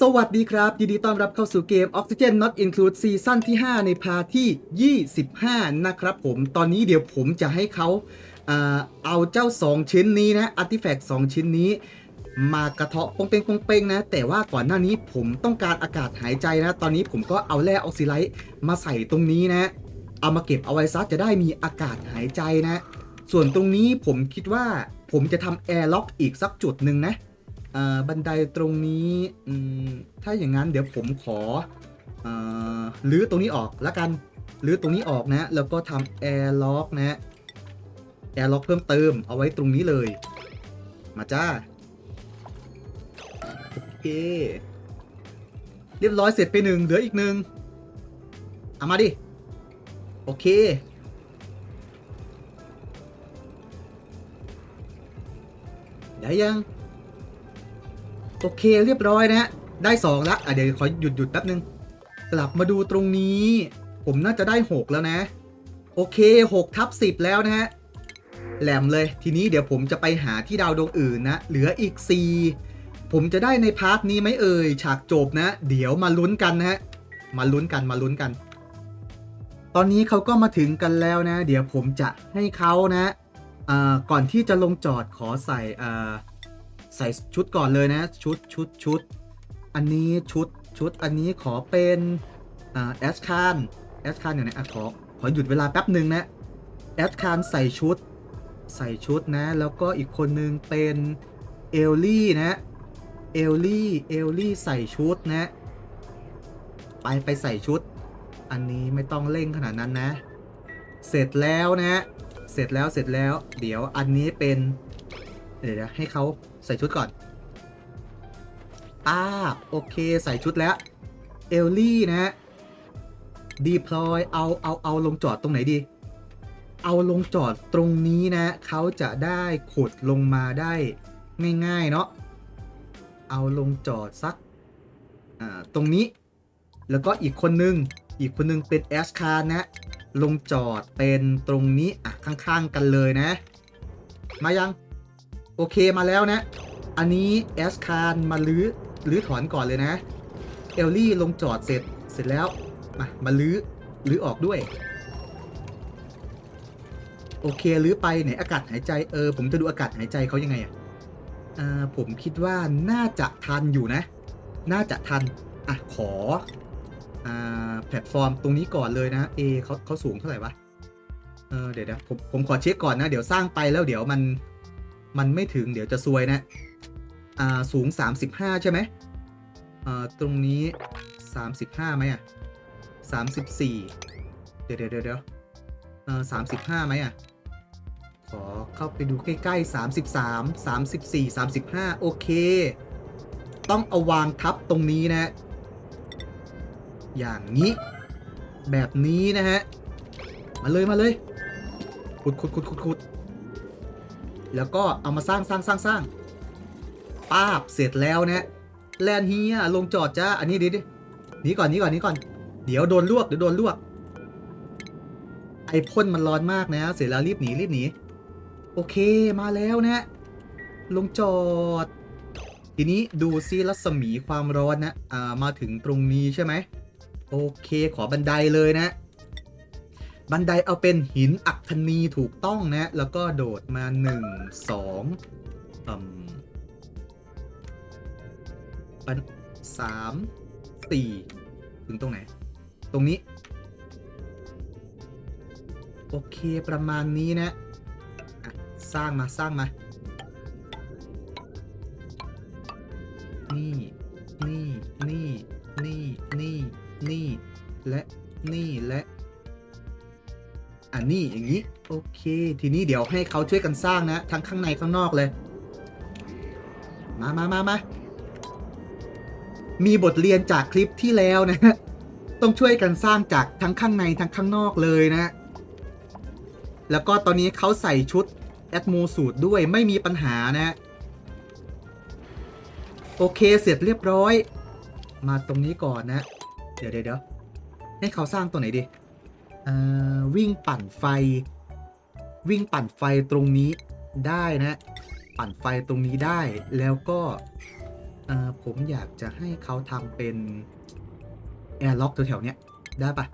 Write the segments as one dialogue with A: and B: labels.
A: สวัสดีครับ ยินดีต้อนรับเข้าสู่เกม Oxygen Not Include ซีซั่นที่ 5 ในพาร์ทที่ 25 นะครับผม ตอนนี้เดี๋ยวผมจะให้เขาเอาเจ้า 2 ชิ้นนี้นะอาร์ติแฟกต์2ชิ้นนี้ มากระเทาะปงเปงปงเปงนะ แต่ว่าก่อนหน้านี้ผมต้องการอากาศหายใจนะ ตอนนี้ผมก็เอาแร่ออกซิไลท์มาใส่ตรงนี้นะ เอามาเก็บเอาไว้ซะจะได้มีอากาศหายใจนะ ส่วนตรงนี้ผมคิดว่าผมจะทำแอร์ล็อกอีกสักจุดหนึ่งนะ บันไดตรงนี้ถ้าอย่างนั้นเดี๋ยวผมขอรื้อตรงนี้ออกแล้วกันรื้อตรงนี้ออกนะ แล้วก็ทำแอร์ล็อกนะแอร์ล็อกเพิ่มเติมเอาไว้ตรงนี้เลย มาจ้าโอเคเรียบร้อยเสร็จไปหนึ่งเหลืออีกหนึ่งเอามาดิ โอเคได้ยัง โอเคเรียบร้อยนะฮะ ได้2แล้วอะเดี๋ยวขอหยุดหยุดแป๊บนึง กลับมาดูตรงนี้ ผมน่าจะได้ 6 แล้วนะ โอเค6ทับ10 แล้วนะฮะ แหลมเลย ทีนี้เดี๋ยวผมจะไปหาที่ดาวดวงอื่นนะ เหลืออีก 4 ผมจะได้ในพาร์ทนี้ไหมเอ่ย ฉากจบนะ เดี๋ยวมาลุ้นกันนะฮะ มาลุ้นกัน มาลุ้นกัน ตอนนี้เขาก็มาถึงกันแล้วนะ เดี๋ยวผมจะให้เขานะอ่าก่อนที่จะลงจอดขอใส่อ่า ใส่ชุดก่อนเลยนะ ชุดชุดชุด อันนี้ชุดชุดอันนี้ขอเป็นแอชคานแอชคานอยู่ไหนอะขอขอหยุดเวลาแป๊บหนึ่งนะแอชคานใส่ชุด ใส่ชุดนะ แล้วก็อีกคนนึงเป็นเอลลี่นะเอลลี่เอลลี่ใส่ชุดนะ ไปไปใส่ชุด อันนี้ไม่ต้องเร่งขนาดนั้นนะ เสร็จแล้วนะ เสร็จแล้วเสร็จแล้ว เดี๋ยวอันนี้เป็น เดี๋ยวนะให้เขาใส่ชุดก่อนป้าโอเคใส่ชุดแล้ว เอลลี่นะฮะดีพลอยเอาเอาเอาลงจอดตรงไหนดี เอาลงจอดตรงนี้นะเขาจะได้ขุดลงมาได้ง่ายๆเนาะเอาลงจอดสักอ่าตรงนี้ แล้วก็อีกคนนึงอีกคนนึงเป็นแอชคาร์นะ ลงจอดเป็นตรงนี้อะข้างๆกันเลยนะ มายัง โอเคมาแล้วนะ อันนี้แอสคารมาลื้อลื้อถอนก่อนเลยนะ เอลลี่ลงจอดเสร็จเสร็จแล้ว มามาลื้อลื้อออกด้วย โอเคลื้อไปไหนอากาศหายใจเออผมจะดูอากาศหายใจเขายังไงอะอ่าผมคิดว่าน่าจะทันอยู่นะ น่าจะทัน อะ ขออ่าแพลตฟอร์มตรงนี้ก่อนเลยนะเอเขาเขาสูงเท่าไหร่วะเออเดี๋ยวเดี๋ยวผมผมขอเช็คก่อนนะ เดี๋ยวสร้างไปแล้วเดี๋ยวมัน มันไม่ถึงเดี๋ยวจะซวยนะ อ่า สูง 35 ใช่ไหมอ่า ตรงนี้ 35ไหมอะ 34 เดี๋ยวเดี๋ยวเดี๋ยวเดี๋ยวเออ35ไหมอะ ขอเข้าไปดูใกล้ๆ 33 34 35 โอเค ต้องเอาวางทับตรงนี้นะ อย่างนี้ แบบนี้นะฮะ มาเลยมาเลยขุดขุดขุดขุดขุด แล้วก็เอามาสร้างสร้างสร้างสร้างป้าบเสร็จแล้วนะแลนเฮียลงจอดจ้าอันนี้ดิดินีก่อนนี้ก่อนนี้ก่อน เดี๋ยวโดนลวกเดี๋ยวโดนลวก ไอพ่นมันร้อนมากนะ เสร็จแล้วรีบหนีรีบหนีโอเคมาแล้วนะลงจอด ทีนี้ดูซิรัศมีความร้อนนะอ่ามาถึงตรงนี้ใช่ไหมโอเคขอบันไดเลยนะ บันไดเอาเป็นหินอัคนีถูกต้องนะ แล้วก็โดดมาหนึ่งสองปันสามสี่ถึงตรงไหน ตรงนี้ โอเคประมาณนี้นะะสร้างมาสร้างมา นี่ นี่ นี่ นี่ นี่ นี่ และ นี่ และ อันนี้อย่างนี้ โอเค ทีนี้เดี๋ยวให้เขาช่วยกันสร้างนะ ทั้งข้างในข้างนอกเลย มามามามามีบทเรียนจากคลิปที่แล้วนะ ต้องช่วยกันสร้างจากทั้งข้างในทั้งข้างนอกเลยนะ แล้วก็ตอนนี้เขาใส่ชุดแอดโมสูตรด้วยไม่มีปัญหานะ โอเคเสร็จเรียบร้อย มาตรงนี้ก่อนนะ เดี๋ยวเดี๋ยวให้เขาสร้างตัวไหนดี วิ่งปั่นไฟ วิ่งปั่นไฟตรงนี้ได้นะ ปั่นไฟตรงนี้ได้แล้วก็ผมอยากจะให้เขาทำเป็นแอร์ล็อกแถวๆเนี้ยได้ปะ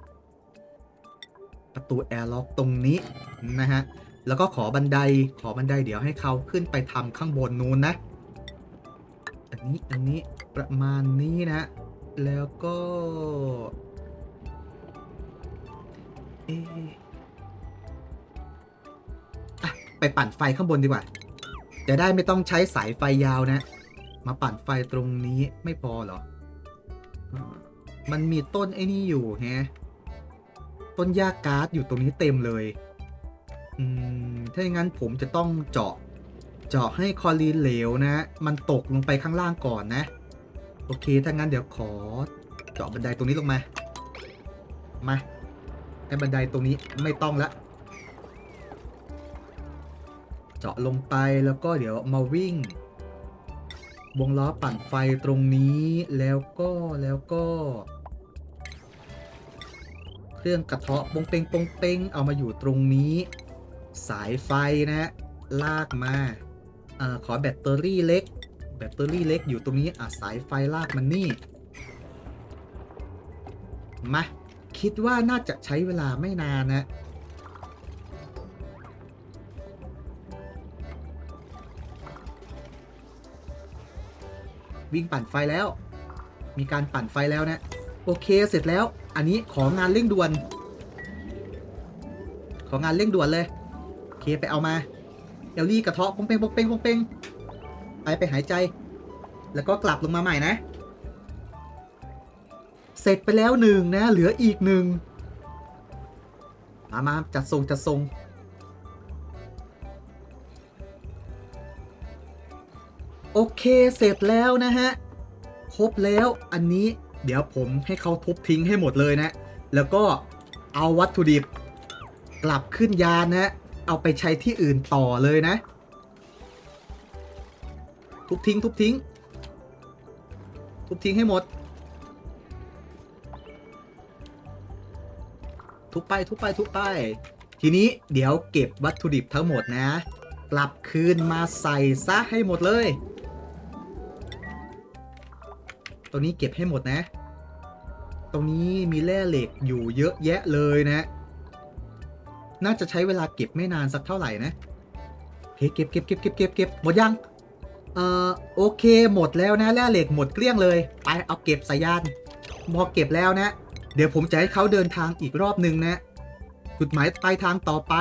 A: ประตูแอร์ล็อกตรงนี้นะฮะ แล้วก็ขอบันไดขอบันไดเดี๋ยวให้เขาขึ้นไปทำข้างบนนู้นนะ อันนี้อันนี้ประมาณนี้นะ แล้วก็ ไปปั่นไฟข้างบนดีกว่า จะได้ไม่ต้องใช้สายไฟยาวนะ มาปั่นไฟตรงนี้ไม่พอเหรอ มันมีต้นไอ้นี่อยู่แฮะ ต้นหญ้าการ์ดอยู่ตรงนี้เต็มเลย อืม ถ้าอย่างนั้นผมจะต้องเจาะ เจาะให้คอรีนเหลวนะ มันตกลงไปข้างล่างก่อนนะ โอเค ถ้างั้นเดี๋ยวขอ เจาะบันไดตรงนี้ลงมา มา ให้บันไดตรงนี้ไม่ต้องละ เจาะลงไปแล้วก็เดี๋ยวมาวิ่ง วงล้อปั่นไฟตรงนี้แล้วก็แล้วก็ เครื่องกระเทาะปงเปงปงเปงเอามาอยู่ตรงนี้ สายไฟนะ ลากมาเออขอแบตเตอรี่เล็ก แบตเตอรี่เล็กอยู่ตรงนี้อะสายไฟลากมันนี่ มา คิดว่าน่าจะใช้เวลาไม่นานนะวิ่งปั่นไฟแล้ว มีการปั่นไฟแล้วนะ โอเคเสร็จแล้ว อันนี้ของานเร่งด่วน ของานเร่งด่วนเลย โอเคไปเอามา เอลลี่กระเทาะปงเปงปงเปงปงเปงไปไปหายใจ แล้วก็กลับลงมาใหม่นะ เสร็จไปแล้วหนึ่งนะ เหลืออีกหนึ่งมามาจัดทรงจัดทรงโอเคเสร็จแล้วนะฮะ ครบแล้วอันนี้เดี๋ยวผมให้เขาทุบทิ้งให้หมดเลยนะ แล้วก็เอาวัตถุดิบ กลับขึ้นยานนะ เอาไปใช้ที่อื่นต่อเลยนะ ทุบทิ้งทุบทิ้ง ทุบทิ้งให้หมด ทุบไปทุบไปทุบไป ทีนี้เดี๋ยวเก็บวัตถุดิบทั้งหมดนะ กลับคืนมาใส่ซะให้หมดเลยตัวนี้เก็บให้หมดนะ ตรงนี้มีแร่เหล็กอยู่เยอะแยะเลยนะ น่าจะใช้เวลาเก็บไม่นานสักเท่าไหร่นะโอเคเก็บเก็บเก็บเก็บเก็บเก็บหมดยังเอ่อโอเคหมดแล้วนะแร่เหล็กหมดเกลี้ยงเลย ไปเอาเก็บสายยานพอเก็บแล้วนะ เดี๋ยวผมจะให้เขาเดินทางอีกรอบหนึ่งนะจุดหมายปลายทางต่อไป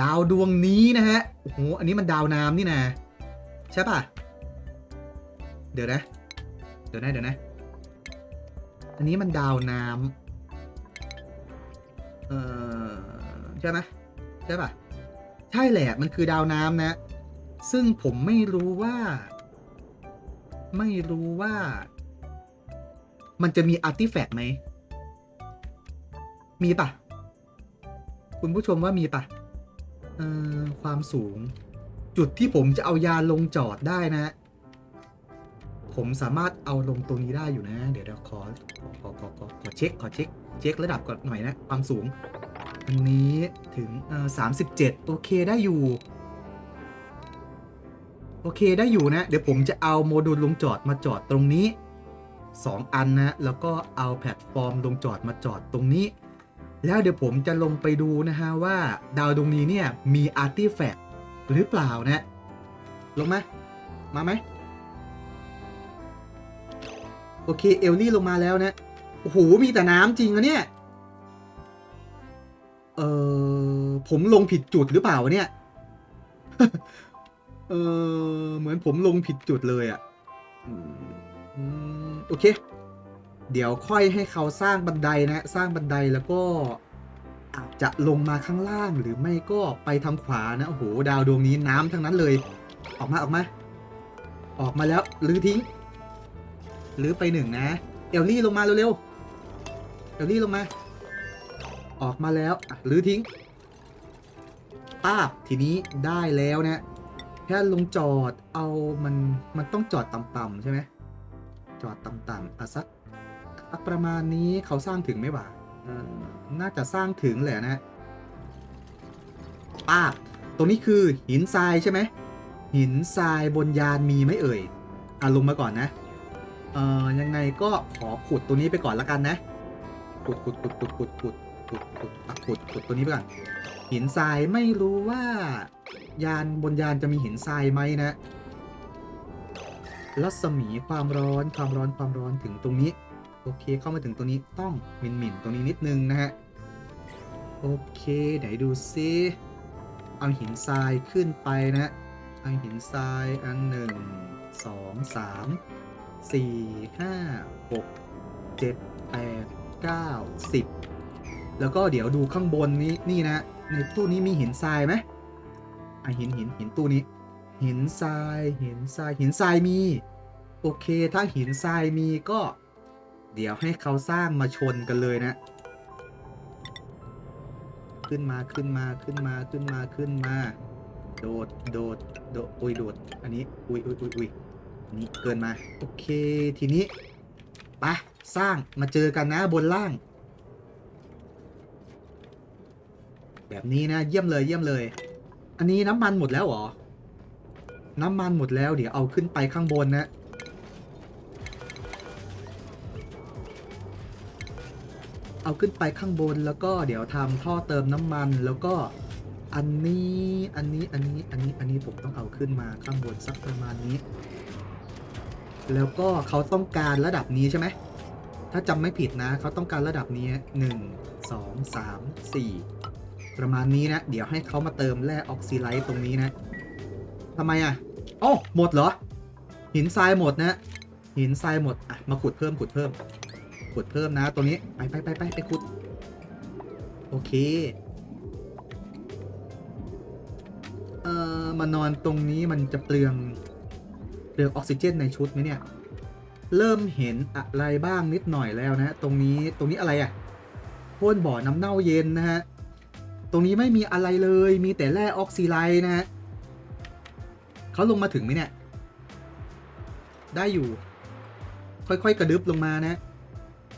A: ดาวดวงนี้นะฮะโอ้โหอันนี้มันดาวน้ำนี่นะใช่ป่ะ เดี๋ยวนะ เดี๋ยวนะเดี๋ยวนะ อันนี้มันดาวน้ำเออใช่ไหมใช่ป่ะใช่แหละมันคือดาวน้ำนะ ซึ่งผมไม่รู้ว่า ไม่รู้ว่า มันจะมีอาร์ติแฟกต์ไหม มีปะคุณผู้ชมว่ามีปะเอ่อความสูง จุดที่ผมจะเอายานลงจอดได้นะ ผมสามารถเอาลงตรงนี้ได้อยู่นะ เดี๋ยวเดี๋ยวขอขอขอขอขอเช็คขอเช็ค เช็คระดับก่อนหน่อยนะ ความสูง อันนี้ถึงเอ่อสามสิบเจ็ดโอเคได้อยู่ โอเคได้อยู่นะ เดี๋ยวผมจะเอาโมดูลลงจอดมาจอดตรงนี้ 2 อันนะ แล้วก็เอาแพลตฟอร์มลงจอดมาจอดตรงนี้ แล้วเดี๋ยวผมจะลงไปดูนะฮะว่าดาวดวงนี้เนี่ยมีอาร์ติแฟกต์หรือเปล่านะ ลงมา มาไหม โอเค เอลลี่ลงมาแล้วนะ โอ้โห มีแต่น้ำจริงอะเนี่ย เออผมลงผิดจุดหรือเปล่าเนี่ย เออเหมือนผมลงผิดจุดเลยอะโอเค เดี๋ยวค่อยให้เขาสร้างบันไดนะสร้างบันไดแล้วก็อาจจะลงมาข้างล่างหรือไม่ก็ไปทางขวานะโอ้โหดาวดวงนี้น้ำทั้งนั้นเลย ออกมาออกมา ออกมาแล้วลื้อทิ้งลื้อไปหนึ่งนะเอลลี่ลงมาเร็วๆเอลลี่ลงมา ออกมาแล้วอะลื้อทิ้งป้าบทีนี้ได้แล้วนะแค่ลงจอดเอามันมันต้องจอดต่ำๆใช่ไหมจอดต่ำๆอะสัก สักประมาณนี้เขาสร้างถึงไหมวะเออน่าจะสร้างถึงแหละนะป้าตรงนี้คือหินทรายใช่ไหม หินทรายบนยานมีไหมเอ่ย อะลงมาก่อนนะ เอ่อ ยังไงก็ขอขุดตัวนี้ไปก่อนละกันนะ ขุดขุดขุดขุดขุดขุดขุดขุดขุดขุดตัวนี้ไปก่อน หินทรายไม่รู้ว่า ยานบนยานจะมีหินทรายไหมนะ รัศมีความร้อนความร้อนความร้อนถึงตรงนี้ โอเคเข้ามาถึงตรงนี้ต้องหมิ่นหมิ่นตรงนี้นิดนึงนะฮะ โอเคไหนดูซิเอาหินทรายขึ้นไปนะ เอาหินทรายอันหนึ่งสองสามสี่ห้าหกเจ็ดแปดเก้าสิบแล้วก็เดี๋ยวดูข้างบนนี้นี่นะ ในตู้นี้มีหินทรายไหมอะหินหินหินตู้นี้ หินทรายหินทรายหินทรายมี โอเคถ้าหินทรายมีก็ เดี๋ยวให้เขาสร้างมาชนกันเลยนะ ขึ้นมาขึ้นมาขึ้นมาขึ้นมาขึ้นมา โดดโดดโดดอุ้ยโดด อันนี้อุ้ยอุ้ยอุ้ยอุ้ยนนี้เกินมา โอเคทีนี้ไปสร้างมาเจอกันนะบนล่าง แบบนี้นะ เยี่ยมเลยเยี่ยมเลย อันนี้น้ำมันหมดแล้วหรอ น้ำมันหมดแล้วเดี๋ยวเอาขึ้นไปข้างบนนะ เอาขึ้นไปข้างบนแล้วก็เดี๋ยวทำท่อเติมน้ำมันแล้วก็อันนี้อันนี้อันนี้อันนี้อันนี้ผมต้องเอาขึ้นมาข้างบนสักประมาณนี้ แล้วก็เขาต้องการระดับนี้ใช่ไหมถ้าจำไม่ผิดนะเขาต้องการระดับนี้หนึ่งสองสามสี่ประมาณนี้นะ เดี๋ยวให้เขามาเติมแร่ออกซิไลท์ตรงนี้นะทำไมอะอ๋อหมดเหรอ หินทรายหมดนะ หินทรายหมดอะมาขุดเพิ่มขุดเพิ่ม ขุดเพิ่มนะตัวนี้ไปไปไปไปไปขุด โอเค เอ่อมานอนตรงนี้มันจะเปลืองเปลืองออกซิเจนในชุดไหมเนี่ย เริ่มเห็นอะไรบ้างนิดหน่อยแล้วนะตรงนี้ตรงนี้อะไรอะ่ะพ่นบ่อน้ำเน่าเย็นนะฮะตรงนี้ไม่มีอะไรเลยมีแต่แร่ออกซิไลท์นะฮะเขาลงมาถึงไหมเนี่ย ได้อยู่ ค่อยๆ กระดึบลงมานะ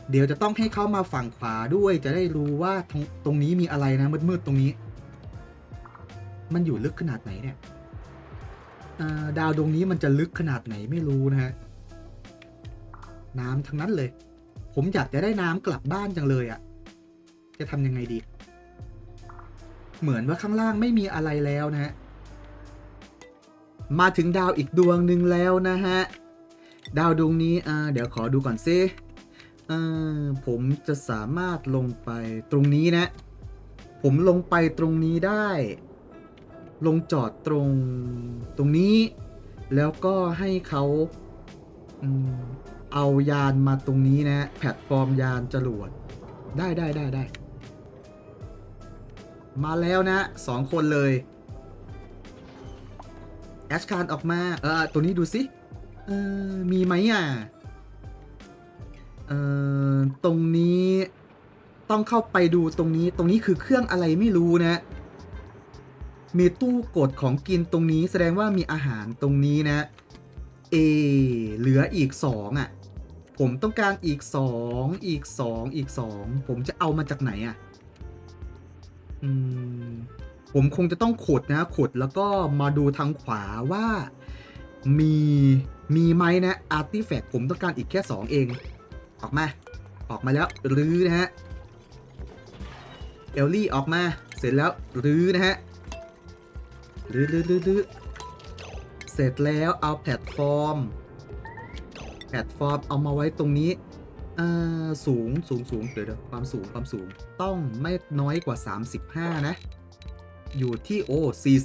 A: เดี๋ยวจะต้องให้เขามาฝั่งขวาด้วยจะได้รู้ว่าตรงตรงนี้มีอะไรนะมืดๆตรงนี้ มันอยู่ลึกขนาดไหนเนี่ยดาวดวงนี้มันจะลึกขนาดไหนไม่รู้นะฮะน้ำทั้งนั้นเลย ผมอยากจะได้น้ำกลับบ้านจังเลยอะ่ะ จะทำยังไงดี เหมือนว่าข้างล่างไม่มีอะไรแล้วนะฮะ มาถึงดาวอีกดวงหนึ่งแล้วนะฮะ ดาวดวงนี้อ่าเดี๋ยวขอดูก่อนซิ เออผมจะสามารถลงไปตรงนี้นะ ผมลงไปตรงนี้ได้ ลงจอดตรงตรงนี้ แล้วก็ให้เขาอเอายานมาตรงนี้นะ แพลตฟอร์มยานจรวดได้ได้ได้ได้ มาแล้วนะสองคนเลย แอชคารออกมา เออ ตัวนี้ดูสิ เออ มีไหมอะ เอ่อตรงนี้ต้องเข้าไปดูตรงนี้ตรงนี้คือเครื่องอะไรไม่รู้นะ มีตู้กดของกินตรงนี้แสดงว่ามีอาหารตรงนี้นะ เอ เหลืออีกสองอะ ผมต้องการอีกสองอีกสองอีกสองผมจะเอามาจากไหนอะ อืม ผมคงจะต้องขุดนะขุดแล้วก็มาดูทางขวาว่ามีมีไหมนะอาร์ติแฟกผมต้องการอีกแค่สองเอง ออกมา ออกมาแล้วรื้อนะฮะ เอลลี่ออกมา เสร็จแล้วรื้อนะฮะรื้อรื้อรื้อรื้อเสร็จแล้วเอาแพลตฟอร์ม แพลตฟอร์มเอามาไว้ตรงนี้อ่าสูงสูงสูงเดี๋ยวเดี๋ยวความสูงความสูงต้องไม่น้อยกว่า 35 นะ อยู่ที่โอ้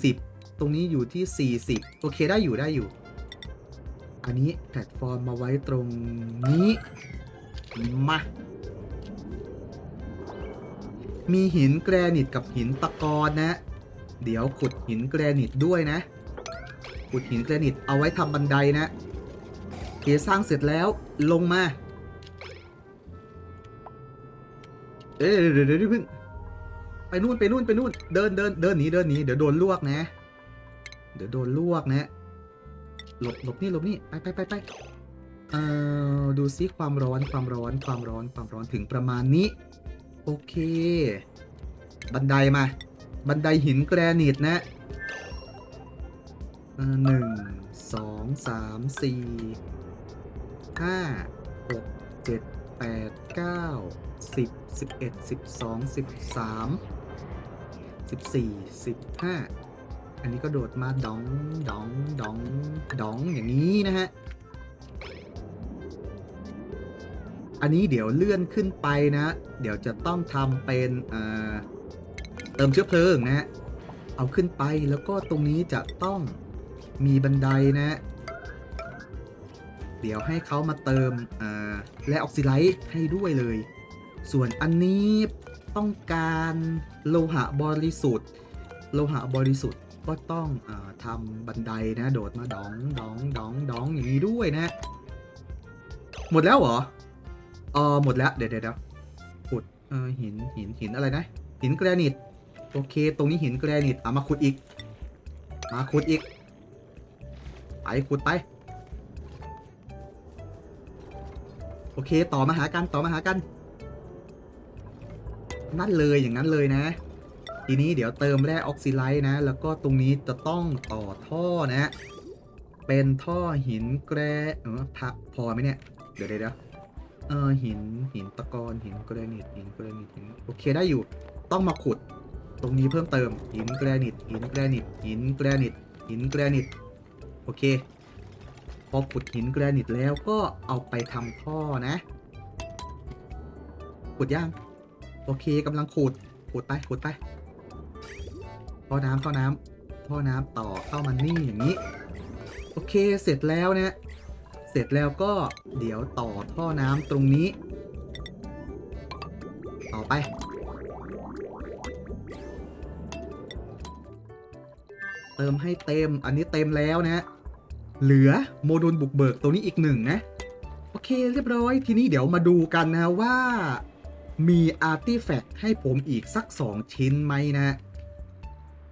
A: 40 ตรงนี้อยู่ที่ 40 โอเคได้อยู่ได้อยู่ อันนี้แพลตฟอร์มมาไว้ตรงนี้ มา มีหินแกรนิตกับหินตะกอนนะ เดี๋ยวขุดหินแกรนิตด้วยนะ ขุดหินแกรนิตเอาไว้ทำบันไดนะเอสร้างเสร็จแล้วลงมาเอ้ยเดี๋ยวเดี๋ยวเดี๋ยวเพิ่งไปนู่นไปนู่นไปนู่นเดินเดินเดินหนีเดินหนีเดี๋ยวโดนลวกนะ เดี๋ยวโดนลวกนะ หลบหลบนี่หลบนี่ไปไปไปไป เอ่อดูซิความร้อนความร้อนความร้อนความร้อนถึงประมาณนี้ โอเค บันไดมา บันไดหินแกรนิตนะหนึ่งสองสามสี่ห้าหกเจ็ดแปดเก้าสิบสิบเอ็ดสิบสองสิบสามสิบสี่สิบห้าอันนี้ก็โดดมาดองดองดองดองอย่างนี้นะฮะ อันนี้เดี๋ยวเลื่อนขึ้นไปนะ เดี๋ยวจะต้องทำเป็นเติมเชื้อเพลิงนะ เอาขึ้นไปแล้วก็ตรงนี้จะต้องมีบันไดนะ เดี๋ยวให้เขามาเติมและออกซิไลท์ให้ด้วยเลย ส่วนอันนี้ต้องการโลหะบริสุทธิ์ โลหะบริสุทธิ์ก็ต้องอทำบันไดนะ โดดมาดองดองดองดองอย่างนี้ด้วยนะ หมดแล้วเหรอ เออหมดแล้ว เดี๋ยวเดี๋ยวขุดเออหินหินหินอะไรนะ หินแกรนิต โอเค ตรงนี้หินแกรนิตเอามาขุดอีก มาขุดอีก ไปขุดไป โอเค ต่อมาหากัน ต่อมาหากัน นั่นเลยอย่างนั้นเลยนะ ทีนี้เดี๋ยวเติมแร่ออกซิไลท์นะ แล้วก็ตรงนี้จะต้องต่อท่อนะ เป็นท่อหินแกรเออพะพอไหมเนี่ย เดี๋ยวเดี๋ยว ออหินหินตะกอนหินแกรนิตหินแกรนิตหินโอเคได้อยู่ต้องมาขุด ตรงนี้เพิ่มเติมหินแกรนิตหินแกรนิตหินแกรนิตหินแกรนิตโอเค พอขุดหินแกรนิตแล้วก็เอาไปทำท่อนะขุดย่างโอเคกำลังขุดขุดไปขุดไปท่อน้ำท่อน้ำท่อน้ำต่อเข้ามานี่อย่างนี้ โอเคเสร็จแล้วเนี่ย เสร็จแล้วก็เดี๋ยวต่อท่อน้ำตรงนี้ ต่อไป เติมให้เต็มอันนี้เต็มแล้วนะ เหลือโมดูลบุกเบิกตัวนี้อีกหนึ่งนะ โอเคเรียบร้อยทีนี้เดี๋ยวมาดูกันนะว่ามีอาร์ติแฟกต์ให้ผมอีกสัก 2 ชิ้นไหมนะ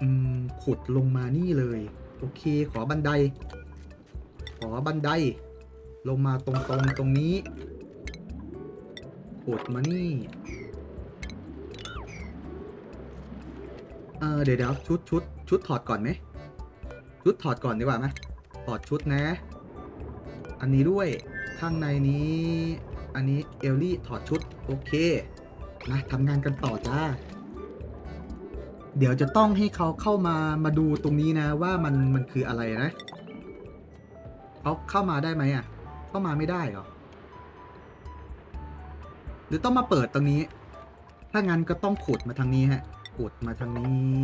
A: อืมขุดลงมานี่เลย โอเคขอบันได ขอบันได ลงมาตรงๆตรงนี้ขุดมานี่ เออเดี๋ยวเดี๋ยวชุดชุดชุดถอดก่อนไหม ชุดถอดก่อนดีกว่าไหมถอดชุดนะ อันนี้ด้วย ข้างในนี้ อันนี้เอลลี่ถอดชุด โอเค มาทำงานกันต่อจ้า เดี๋ยวจะต้องให้เขาเข้ามามาดูตรงนี้นะว่ามันมันคืออะไรนะ เขาเข้ามาได้ไหมอะ เข้ามาไม่ได้เหรอ หรือต้องมาเปิดตรงนี้ ถ้างั้นก็ต้องขุดมาทางนี้ฮะ ขุดมาทางนี้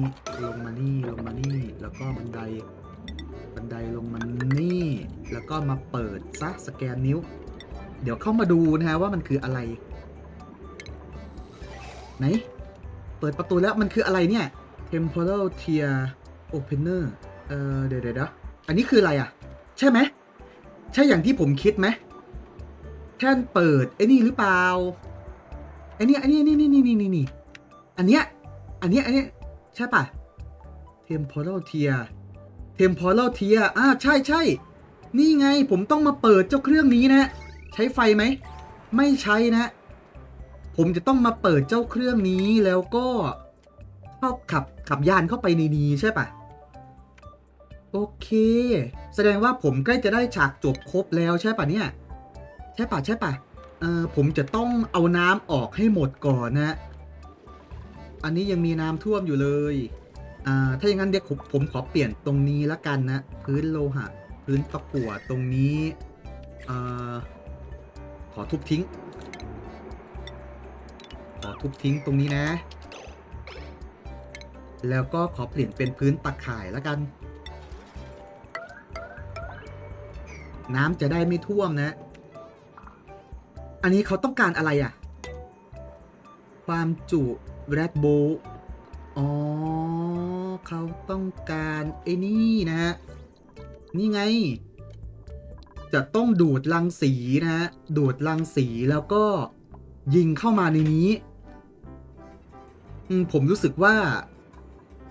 A: ลงมานี่ ลงมานี่ แล้วก็บันได บันไดลงมานี่ แล้วก็มาเปิดซะสแกนนิ้ว เดี๋ยวเข้ามาดูนะฮะว่ามันคืออะไร ไหน เปิดประตูแล้วมันคืออะไรเนี่ย temporal tier opener เออเดี๋ยวเดี๋ยวอันนี้คืออะไรอะ ใช่ไหม ใช่อย่างที่ผมคิดไหมแท่นเปิดไอ้นี่หรือเปล่าไอ้นี่ไอ้นี่นี่นี่นี่นี่นี่อันเนี้ยอันเนี้ยอันเนี้ยใช่ป่ะ temporal tier temporal tier อ่าใช่ใช่นี่ไงผมต้องมาเปิดเจ้าเครื่องนี้นะ ใช้ไฟไหม ไม่ใช้นะ ผมจะต้องมาเปิดเจ้าเครื่องนี้แล้วก็เข้าขับขับยานเข้าไปในนี้ใช่ปะ โอเค แสดงว่าผมใกล้จะได้ฉากจบครบแล้วใช่ปะเนี่ย ใช่ปะใช่ปะเออผมจะต้องเอาน้ำออกให้หมดก่อนนะ อันนี้ยังมีน้ำท่วมอยู่เลยอ่าถ้าอย่างนั้นเดี๋ยวผมผมขอเปลี่ยนตรงนี้ละกันนะ พื้นโลหะ พื้นตะกั่วตรงนี้อ่าขอทุบทิ้ง ขอทุบทิ้งตรงนี้นะ แล้วก็ขอเปลี่ยนเป็นพื้นตะข่ายละกัน น้ำจะได้ไม่ท่วมนะ อันนี้เขาต้องการอะไรอะ ความจุแรดโบอ๋อ เขาต้องการไอ้นี่นะฮะ นี่ไง จะต้องดูดรังสีนะฮะ ดูดรังสีแล้วก็ยิงเข้ามาในนี้ ผมรู้สึกว่า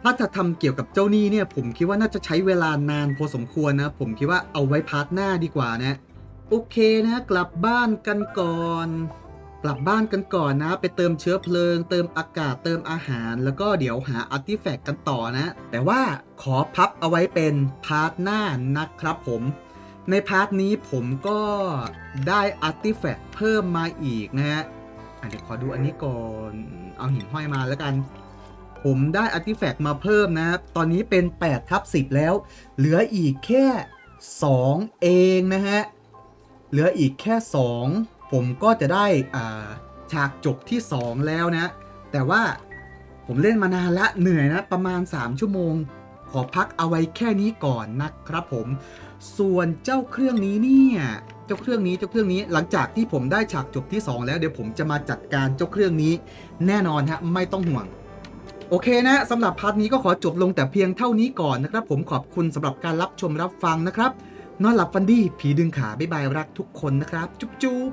A: ถ้าจะทำเกี่ยวกับเจ้าหนี้เนี่ย ผมคิดว่าน่าจะใช้เวลานานพอสมควรนะ ผมคิดว่าเอาไว้พาร์ทหน้าดีกว่านะ โอเคนะ กลับบ้านกันก่อน กลับบ้านกันก่อนนะ ไปเติมเชื้อเพลิง เติมอากาศเติมอาหาร แล้วก็เดี๋ยวหาอาร์ติแฟกต์กันต่อนะ แต่ว่าขอพับเอาไว้เป็นพาร์ทหน้านะครับผมในพาร์ทนี้ผมก็ได้อาร์ติแฟกต์เพิ่มมาอีกนะฮะเดี๋ยวขอดูอันนี้ก่อน เอาหินห้อยมาแล้วกัน ผมได้อาร์ติแฟกต์มาเพิ่มนะครับ ตอนนี้เป็น8ทับ10 แล้ว เหลืออีกแค่ 2 เองนะฮะ เหลืออีกแค่ 2 ผมก็จะได้อ่าฉากจบที่ 2 แล้วนะ แต่ว่าผมเล่นมานานละเหนื่อยนะ ประมาณ 3 ชั่วโมง ขอพักเอาไว้แค่นี้ก่อนนะครับผม ส่วนเจ้าเครื่องนี้เนี่ยเจ้าเครื่องนี้เจ้าเครื่องนี้หลังจากที่ผมได้ฉากจบที่ 2 แล้วเดี๋ยวผมจะมาจัดการเจ้าเครื่องนี้ แน่นอนฮะไม่ต้องห่วง โอเคนะสำหรับพาร์ทนี้ก็ขอจบลงแต่เพียงเท่านี้ก่อนนะครับ ผมขอบคุณสำหรับการรับชมรับฟังนะครับ นอนหลับฟันดี ผีดึงขาบ๊ายบายรักทุกคนนะครับ จุ๊บจุ๊บ